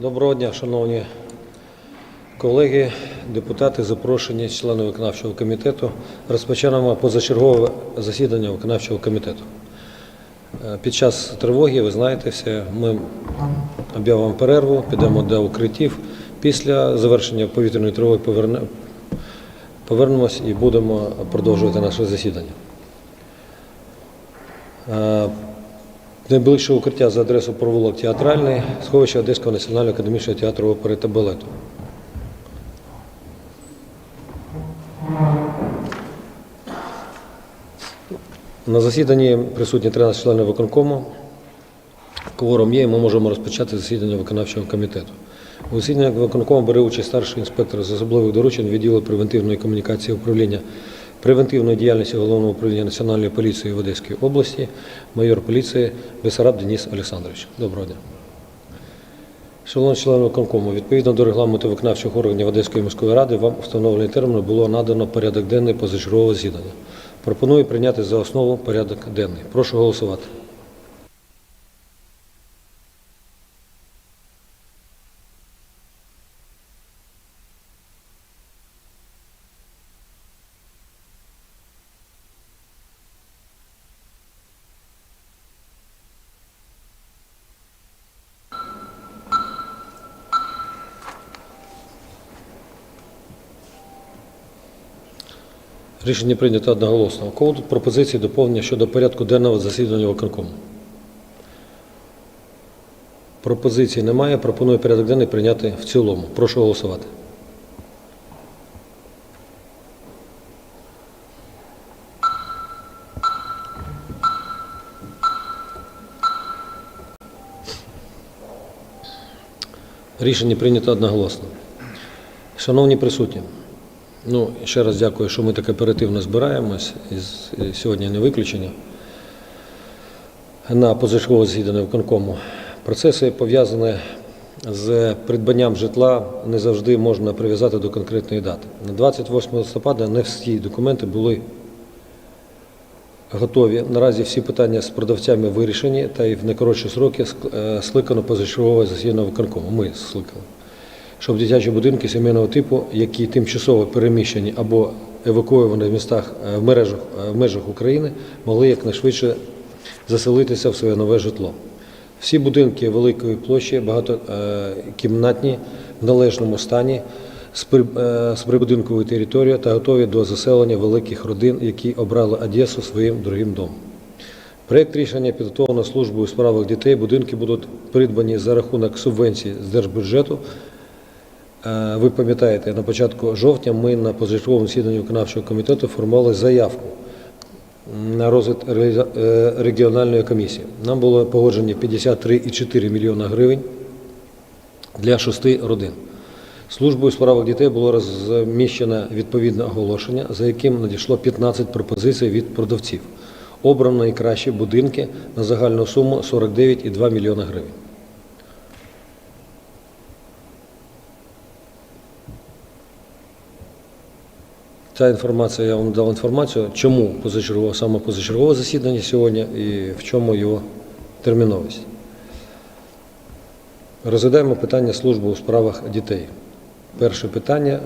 Доброго дня, шановні колеги, депутати, запрошені, члени виконавчого комітету. Розпочнемо позачергове засідання виконавчого комітету. Е, Під час тривоги, ви знаєте все, ми об'явимо перерву, підемо до укриттів. Після завершення повітряної тривоги поверне, повернемось і будемо продовжувати наше засідання. Найближче укриття за адресою провулок Театральний, сховище Одеського національного академічного театру опери та балету. На засіданні присутні 13 членів виконкому. Кворум є, і ми можемо розпочати засідання виконавчого комітету. У засіданні виконкому бере участь старший інспектор з особливих доручень відділу превентивної комунікації управління превентивної діяльності Головного управління Національної поліції в Одеській області, майор поліції Бесараб Денис Олександрович. Доброго дня. Шановні члени виконкому, відповідно до регламенту виконавчих органів Одеської міської ради, вам встановлений термін було надано порядок денний позачергового зідання. Пропоную прийняти за основу порядок денний. Прошу голосувати. Рішення прийнято одноголосно. У кого тут пропозиції доповнення щодо порядку денного засідання виконкому? Пропозицій немає. Пропоную порядок денний прийняти в цілому. Прошу голосувати. Рішення прийнято одноголосно. Шановні присутні, ну, ще раз дякую, що ми так оперативно збираємось, і сьогодні не виключення. На позачергове засідання виконкому. Процеси пов'язані з придбанням житла не завжди можна прив'язати до конкретної дати. На 28 листопада не всі документи були готові. Наразі всі питання з продавцями вирішені, та й в найкоротші сроки е, скликано позачергове засідання виконкому. Ми скликали. Щоб дитячі будинки сімейного типу, які тимчасово переміщені або евакуйовані в містах е, в мережах, е, в межах України, могли якнайшвидше заселитися в своє нове житло. Всі будинки великої площі, багатокімнатні, в належному стані, з при- е, прибудинковою територією та готові до заселення великих родин, які обрали Одесу своїм другим домом. Проєкт рішення підготовлено службою у справах дітей. Будинки будуть придбані за рахунок субвенцій з держбюджету. Е, Ви пам'ятаєте, на початку жовтня ми на позачерговому засіданні виконавчого комітету формували заявку на розвит ре- е, регіональної комісії. Нам було погоджені 53,4 мільйона гривень для шести родин. Службою у справах дітей було розміщено відповідне оголошення, за яким надійшло 15 пропозицій від продавців. Обрано найкращі будинки на загальну суму 49,2 мільйона гривень. Ця інформація, я вам дав інформацію, чому позачергове, саме позачергове засідання сьогодні і в чому його терміновість. Розглядаємо питання служби у справах дітей. Перше питання,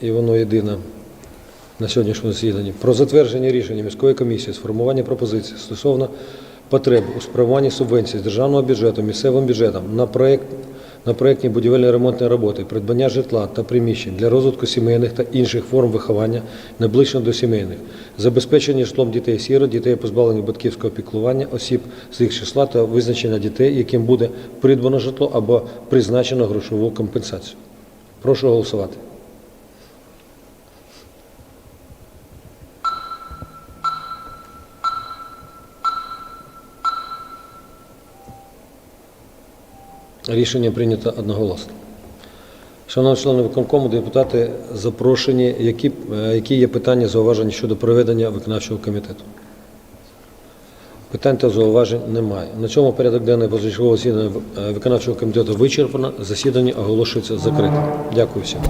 і воно єдине на сьогоднішньому засіданні, про затвердження рішення міської комісії з формування пропозицій стосовно потреб у спрямуванні субвенцій з державного бюджету місцевим бюджетом на проєкт на проєктні будівельно ремонтні роботи, придбання житла та приміщень для розвитку сімейних та інших форм виховання наближено до сімейних, забезпечення житлом дітей сіро, дітей позбавлених батьківського піклування, осіб з їх числа та визначення дітей, яким буде придбано житло або призначено грошову компенсацію. Прошу голосувати. Рішення прийнято одноголосно. Шановні члени виконкому, депутати запрошені, які, е, які є питання зауваження щодо проведення виконавчого комітету. Питань та зауважень немає. На цьому порядок денний позачергового засідання е, виконавчого комітету вичерпано. Засідання оголошується закритим. Дякую всім.